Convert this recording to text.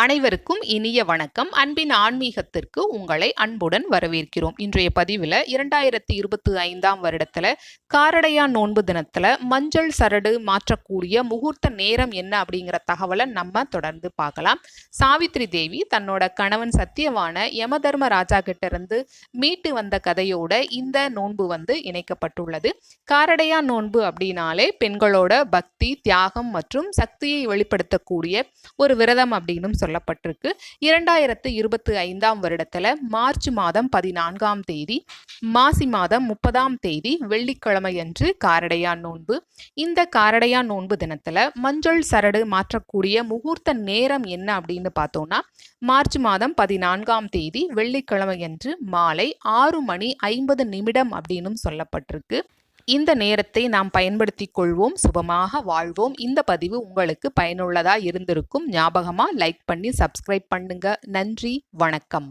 அனைவருக்கும் இனிய வணக்கம். அன்பின் ஆன்மீகத்திற்கு உங்களை அன்புடன் வரவேற்கிறோம். இன்றைய பதிவில் இரண்டாயிரத்தி இருபத்தி ஐந்தாம் வருடத்தில் காரடையா நோன்பு தினத்தில் மஞ்சள் சரடு மாற்றக்கூடிய முகூர்த்த நேரம் என்ன அப்படிங்கிற தகவலை நம்ம தொடர்ந்து பார்க்கலாம். சாவித்ரி தேவி தன்னோட கணவன் சத்தியவான யமதர்ம ராஜா கிட்ட இருந்து மீட்டு வந்த கதையோட இந்த நோன்பு வந்து இணைக்கப்பட்டுள்ளது. காரடையா நோன்பு அப்படின்னாலே பெண்களோட பக்தி தியாகம் மற்றும் சக்தியை வெளிப்படுத்தக்கூடிய ஒரு விரதம் அப்படின்னு சொல்லப்பட்டிருக்கு. இரண்டாயிரத்து இருபத்தி ஐந்தாம் வருடத்துல மார்ச் மாதம் பதினான்காம் தேதி மாசி மாதம் முப்பதாம் தேதி வெள்ளிக்கிழமை அன்று காரடையா நோன்பு. இந்த காரடையா நோன்பு தினத்துல மஞ்சள் சரடு மாற்றக்கூடிய முகூர்த்த நேரம் என்ன அப்படின்னு பார்த்தோம்னா மார்ச் மாதம் பதினான்காம் தேதி வெள்ளிக்கிழமை அன்று மாலை ஆறு மணி ஐம்பது நிமிடம் அப்படின்னு சொல்லப்பட்டிருக்கு. இந்த நேரத்தை நாம் பயன்படுத்தி கொள்வோம் சுபமாக வாழ்வோம். இந்த பதிவு உங்களுக்கு பயனுள்ளதாக இருந்திருக்கும். ஞாபகமாக லைக் பண்ணி சப்ஸ்கிரைப் பண்ணுங்க. நன்றி வணக்கம்.